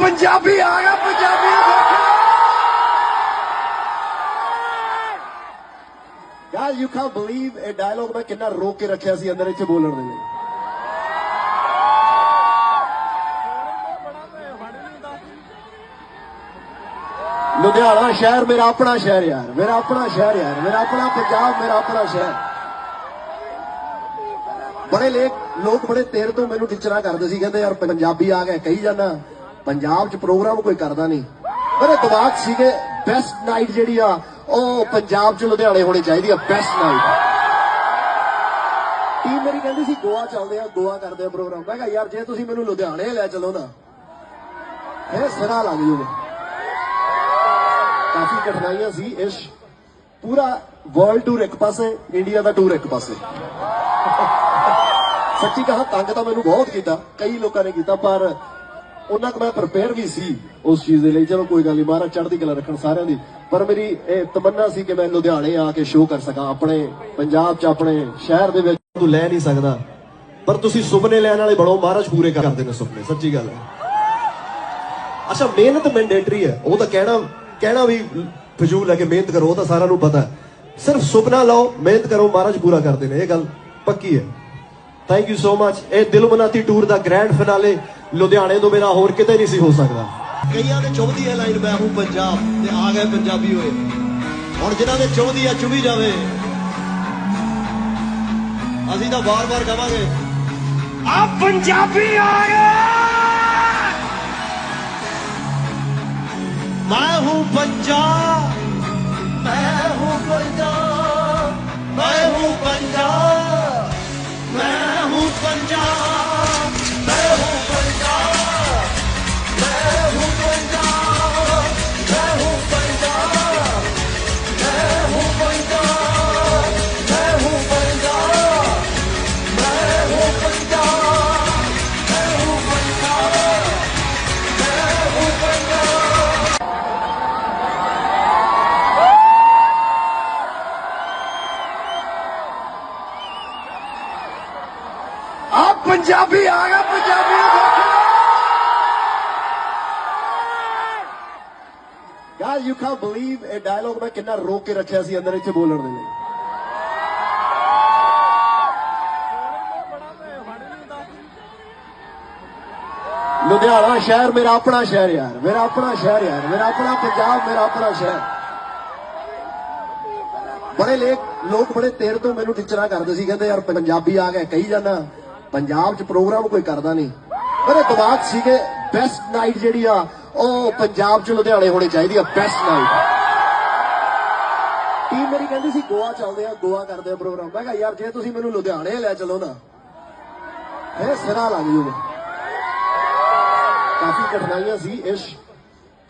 ਪੰਜਾਬੀ ਆ ਗਿਆ, Punjabi guys you can believe ਇਹ ਡਾਇਲੌਗ ਮੈਂ ਕਿੰਨਾ ਰੋਕ ਕੇ ਰੱਖਿਆ ਸੀ ਅੰਦਰ ਇੱਥੇ ਬੋਲਣ ਦੇ ਲਈ। ਲੁਧਿਆਣਾ ਸ਼ਹਿਰ ਮੇਰਾ ਆਪਣਾ ਸ਼ਹਿਰ ਯਾਰ, ਮੇਰਾ ਆਪਣਾ ਸ਼ਹਿਰ ਯਾਰ, ਮੇਰਾ ਆਪਣਾ ਪੰਜਾਬ, ਮੇਰਾ ਆਪਣਾ ਸ਼ਹਿਰ। ਬੜੇ ਲੇਖ, ਲੋਕ ਬੜੇ ਤੇਰ ਤੋਂ ਮੈਨੂੰ ਟੀਚਰਾਂ ਕਰਦੇ ਸੀ, ਕਹਿੰਦੇ ਯਾਰ ਪੰਜਾਬੀ ਆ ਗਿਆ, ਕਹੀ ਜਾਂਦਾ। ਪੰਜਾਬ 'ਚ ਪ੍ਰੋਗਰਾਮ ਕੋਈ ਕਰਦਾ ਨਹੀਂ। ਮੇਰੇ ਦਿਮਾਗ ਸੀਗੇ ਬੈਸਟ ਨਾਈਟ ਜਿਹੜੀ ਆ, ਉਹ ਪੰਜਾਬ 'ਚ ਲੁਧਿਆਣੇ ਹੋਣੀ ਚਾਹੀਦੀ ਆ ਬੈਸਟ ਨਾਈਟ ਟੀਮ ਮੇਰੀ ਕਹਿੰਦੀ ਸੀ, ਗੋਆ ਚੱਲਦੇ ਆ, ਗੋਆ ਕਰਦੇ ਆ ਪ੍ਰੋਗਰਾਮ ਮੈਂ ਕਿਹਾ, ਯਾਰ, ਜੇ ਤੁਸੀਂ ਮੈਨੂੰ ਲੁਧਿਆਣੇ ਲੈ ਚੱਲੋ ਨਾ ਇਹ ਸਿਰਾ ਲੱਗ ਜੂਗਾ। ਕਾਫੀ ਕਠਿਨਾਈਆਂ ਸੀ, ਇਸ ਪੂਰਾ ਵਰਲਡ ਟੂਰ ਇੱਕ ਪਾਸੇ ਇੰਡੀਆ ਦਾ ਟੂਰ ਇੱਕ ਪਾਸੇ। ਸੱਚੀ ਕਹਾ, ਤੰਗ ਤਾਂ ਮੈਨੂੰ ਬਹੁਤ ਕੀਤਾ, ਕਈ ਲੋਕਾਂ ਨੇ ਕੀਤਾ, ਪਰ ਉਹਨਾਂ ਕੁ ਮੈਂ ਪ੍ਰਪੇਅਰ ਵੀ ਸੀ ਉਸ ਚੀਜ਼ ਦੇ ਲਈ। ਚਲੋ ਕੋਈ ਗੱਲ ਨਹੀਂ ਮਹਾਰਾਜ ਚੜ੍ਹਦੀ ਕਲਾ ਰੱਖਣ ਸਾਰਿਆਂ ਦੀ। ਪਰ ਮੇਰੀ ਇਹ ਤਮੰਨਾ ਸੀ ਕਿ ਮੈਂ ਲੁਧਿਆਣੇ ਆ ਕੇ ਸ਼ੋਅ ਕਰ ਸਕਾਂ, ਆਪਣੇ ਪੰਜਾਬ 'ਚ, ਆਪਣੇ ਸ਼ਹਿਰ ਦੇ ਵਿੱਚ। ਤੂੰ ਲੈ ਨਹੀਂ ਸਕਦਾ। ਪਰ ਤੁਸੀਂ ਸੁਪਨੇ ਲੈਣ ਵਾਲੇ ਬਣੋ, ਮਹਾਰਾਜ ਪੂਰੇ ਕਰਦੇ ਨੇ ਸੁਪਨੇ, ਸੱਚੀ ਗੱਲ ਹੈ। ਅੱਛਾ, ਮਿਹਨਤ ਮੈਂਡੇਟਰੀ ਹੈ। ਉਹ ਤਾਂ ਕਹਿਣਾ ਕਹਿਣਾ ਵੀ ਫਜ਼ੂਲ ਹੈ ਕਿ ਮਿਹਨਤ ਕਰੋ, ਉਹ ਤਾਂ ਸਾਰਿਆਂ ਨੂੰ ਪਤਾ ਸਿਰਫ ਸੁਪਨਾ ਲਓ, ਮਿਹਨਤ ਕਰੋ, ਮਹਾਰਾਜ ਪੂਰਾ ਕਰਦੇ ਨੇ। ਇਹ ਗੱਲ ਪੱਕੀ ਹੈ। ਥੈਂਕ ਯੂ ਸੋ ਮੱਚ ਇਹ ਦਿਲ ਮਨਾਤੀ ਟੂਰ ਦਾ ਗ੍ਰੈਂਡ ਫਿਨਾਲੇ ਲੁਧਿਆਣੇ ਤੋਂ ਬਿਨਾ ਹੋਰ ਕਿਤੇ ਨਹੀਂ ਸੀ ਹੋ ਸਕਦਾ। ਕਈਆਂ ਦੇ ਚੁਭਦੀ ਹੈ ਲਾਈਨ ਮੈਂ ਹੂੰ ਪੰਜਾਬ ਤੇ ਆ ਗਏ ਪੰਜਾਬੀ ਹੋਏ ਹੁਣ ਜਿਨ੍ਹਾਂ ਦੇ ਚੁਭਦੀ ਆ ਚੁਭੀ ਜਾਵੇ ਅਸੀਂ ਤਾਂ ਵਾਰ-ਵਾਰ ਕਹਾਂਗੇ ਆ ਪੰਜਾਬੀ ਆ ਗਏ! ਮੈਂ ਹੂੰ ਪੰਜਾਬ। ਪੰਜਾਬੀ ਆ ਗਿਆ Punjabi Guys, you can't believe ਇਹ ਡਾਇਲੌਗ ਮੈਂ ਕਿੰਨਾ ਰੋਕ ਕੇ ਰੱਖਿਆ ਸੀ ਅੰਦਰ ਇੱਥੇ ਬੋਲਣ ਦੇ ਲਈ। ਲੁਧਿਆਣਾ ਸ਼ਹਿਰ ਮੇਰਾ ਆਪਣਾ ਸ਼ਹਿਰ ਯਾਰ ਮੇਰਾ ਆਪਣਾ ਸ਼ਹਿਰ ਯਾਰ ਮੇਰਾ ਆਪਣਾ ਪੰਜਾਬ ਮੇਰਾ ਆਪਣਾ ਸ਼ਹਿਰ। ਬੜੇ ਲੇਖ ਲੋਕ ਬੜੇ ਤੇਰ ਤੋਂ ਮੈਨੂੰ ਟੀਚਰਾਂ ਕਰਦੇ ਸੀ ਕਹਿੰਦੇ ਯਾਰ ਪੰਜਾਬੀ ਆ ਗਿਆ ਕਹੀ ਜਾਂਦਾ। ਪੰਜਾਬ 'ਚ ਪ੍ਰੋਗਰਾਮ ਕੋਈ ਕਰਦਾ ਨਹੀਂ। ਮੇਰੇ ਦਿਮਾਗ ਸੀਗੇ ਬੈਸਟ ਨਾਈਟ ਜਿਹੜੀ ਆ, ਉਹ ਪੰਜਾਬ 'ਚ ਲੁਧਿਆਣੇ ਹੋਣੀ ਚਾਹੀਦੀ ਆ ਬੈਸਟ ਨਾਈਟ ਟੀਮ ਮੇਰੀ ਕਹਿੰਦੀ ਸੀ, ਗੋਆ ਚੱਲਦੇ ਆ, ਗੋਆ ਕਰਦੇ ਆ ਪ੍ਰੋਗਰਾਮ ਮੈਂ ਕਿਹਾ, ਯਾਰ, ਜੇ ਤੁਸੀਂ ਮੈਨੂੰ ਲੁਧਿਆਣੇ ਲੈ ਚੱਲੋ ਨਾ ਇਹ ਸਿਰਾ ਲੱਗ ਜੂਗਾ। ਕਾਫੀ ਕਠਿਨਾਈਆਂ ਸੀ, ਇਸ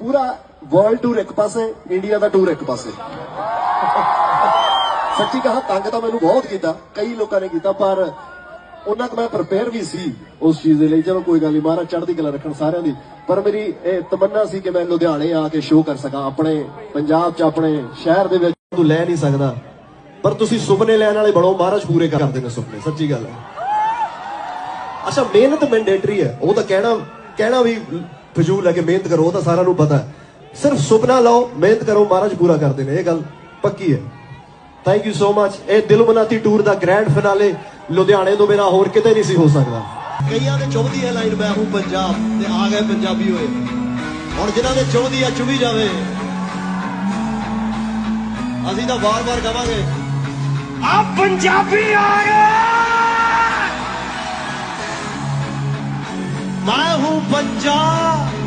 ਪੂਰਾ ਵਰਲਡ ਟੂਰ ਇੱਕ ਪਾਸੇ ਇੰਡੀਆ ਦਾ ਟੂਰ ਇੱਕ ਪਾਸੇ। ਸੱਚੀ ਕਹਾ, ਤੰਗ ਤਾਂ ਮੈਨੂੰ ਬਹੁਤ ਕੀਤਾ, ਕਈ ਲੋਕਾਂ ਨੇ ਕੀਤਾ, ਪਰ ਉਹਨਾਂ ਕੁ ਮੈਂ ਪ੍ਰਪੇਅਰ ਵੀ ਸੀ ਉਸ ਚੀਜ਼ ਦੇ ਲਈ। ਚਲੋ ਕੋਈ ਗੱਲ ਨਹੀਂ ਮਹਾਰਾਜ ਚੜ੍ਹਦੀ ਕਲਾ ਰੱਖਣ ਸਾਰਿਆਂ ਦੀ। ਪਰ ਮੇਰੀ ਇਹ ਤਮੰਨਾ ਸੀ ਕਿ ਮੈਂ ਲੁਧਿਆਣੇ ਆ ਕੇ ਸ਼ੋਅ ਕਰ ਸਕਾਂ, ਆਪਣੇ ਪੰਜਾਬ 'ਚ, ਆਪਣੇ ਸ਼ਹਿਰ ਦੇ ਵਿੱਚ। ਤੂੰ ਲੈ ਨਹੀਂ ਸਕਦਾ। ਪਰ ਤੁਸੀਂ ਸੁਪਨੇ ਲੈਣ ਵਾਲੇ ਬਣੋ, ਮਹਾਰਾਜ ਪੂਰੇ ਕਰਦੇ ਨੇ ਸੁਪਨੇ, ਸੱਚੀ ਗੱਲ ਹੈ। ਅੱਛਾ, ਮਿਹਨਤ ਮੈਂਡੇਟਰੀ ਹੈ। ਉਹ ਤਾਂ ਕਹਿਣਾ ਕਹਿਣਾ ਵੀ ਫਜ਼ੂਲ ਹੈ ਕਿ ਮਿਹਨਤ ਕਰੋ, ਉਹ ਤਾਂ ਸਾਰਿਆਂ ਨੂੰ ਪਤਾ ਹੈ। ਸਿਰਫ ਸੁਪਨਾ ਲਓ, ਮਿਹਨਤ ਕਰੋ, ਮਹਾਰਾਜ ਪੂਰਾ ਕਰਦੇ ਨੇ, ਇਹ ਗੱਲ ਪੱਕੀ ਹੈ। ਥੈਂਕ ਯੂ ਸੋ ਮੱਚ ਇਹ ਦਿਲ ਟੂਰ ਦਾ ਗ੍ਰੈਂਡ ਫਿਨਾਲੇ ਲੁਧਿਆਣੇ ਤੋਂ ਬਿਨਾ ਹੋਰ ਕਿਤੇ ਨਹੀਂ ਸੀ ਹੋ ਸਕਦਾ। ਕਈਆਂ ਦੇ ਚੁਭਦੀ ਹੈ ਲਾਈਨ ਮੈਂ ਹੂੰ ਪੰਜਾਬ ਤੇ ਆ ਗਏ ਪੰਜਾਬੀ ਹੋਏ। ਹੁਣ ਜਿਨ੍ਹਾਂ ਦੇ ਚੁਭਦੀ ਆ ਚੁਭੀ ਜਾਵੇ। ਅਸੀਂ ਤਾਂ ਵਾਰ-ਵਾਰ ਕਵਾਂਗੇ ਆ ਪੰਜਾਬੀ ਆ ਗਏ। ਮੈਂ ਹੂੰ ਪੰਜਾਬ।